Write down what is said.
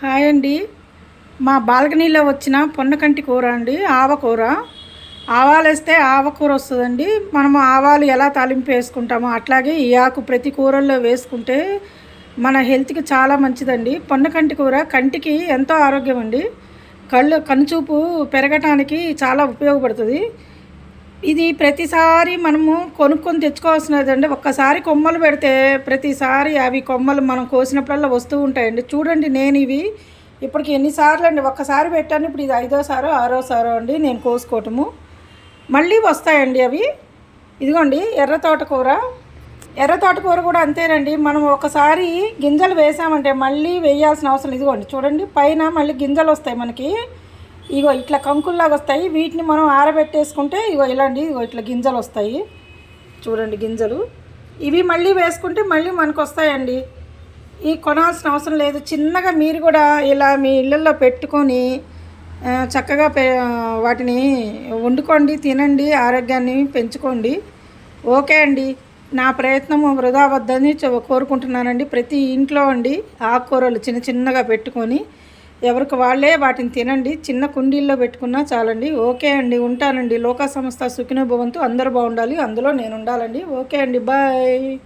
Hi అండి. మా బాల్కనీలో వచ్చిన పొన్నకంటి కూర అండి ఆవకూర ఆవాలు వేస్తే ఆవకూర వస్తుందండి. మనము ఆవాలు ఎలా తాలింపు వేసుకుంటామో అట్లాగే ఈ ఆకు ప్రతి కూరల్లో వేసుకుంటే మన హెల్త్కి చాలా మంచిదండి. పొన్నకంటి కూర కంటికి ఎంతో ఆరోగ్యం అండి కళ్ళు కనుచూపు పెరగటానికి చాలా ఉపయోగపడుతుంది. ఇది ప్రతిసారి మనము కొనుక్కొని తెచ్చుకోవాల్సినది అండి ఒక్కసారి కొమ్మలు పెడితే ప్రతిసారి అవి కొమ్మలు మనం కోసినప్పుడల్లా వస్తూ ఉంటాయండి. చూడండి నేను ఇవి. ఇప్పటికి ఎన్నిసార్లు అండి ఒక్కసారి పెట్టాను. ఇప్పుడు ఇది ఐదోసారో ఆరోసారో అండి నేను కోసుకోవటము. మళ్ళీ వస్తాయండి అవి. ఇదిగోండి ఎర్ర తోటకూర. ఎర్ర తోటకూర కూడా అంతేనండి. మనం ఒకసారి గింజలు వేసామంటే మళ్ళీ వేయాల్సిన అవసరం ఇదిగోండి చూడండి పైన మళ్ళీ గింజలు వస్తాయి మనకి. ఇగో ఇట్లా కంకుల్లాగా వస్తాయి. వీటిని మనం ఆరబెట్టేసుకుంటే ఇగో ఇలాంటి ఇగో ఇట్లా గింజలు వస్తాయి. చూడండి గింజలు. ఇవి మళ్ళీ వేసుకుంటే మళ్ళీ మనకు వస్తాయండి ఈ కొనాల్సిన అవసరం లేదు. చిన్నగా మీరు కూడా ఇలా మీ ఇళ్ళల్లో పెట్టుకొని చక్కగా వాటిని వండుకోండి తినండి ఆరోగ్యాన్ని పెంచుకోండి. ఓకే అండి. నా ప్రయత్నం వృధా వద్దని కోరుకుంటున్నానండి. ప్రతి ఇంట్లో అండి ఆకుకూరలు చిన్న చిన్నగా పెట్టుకొని ఎవరికి వాళ్ళే వాటిని తినండి. చిన్న కుండీల్లో పెట్టుకున్నా చాలండి. ఓకే అండి ఉంటానండి. లోకా సంస్థ సుఖినోభవంతో అందరూ బాగుండాలి. అందులో నేను ఉండాలండి. ఓకే అండి బాయ్.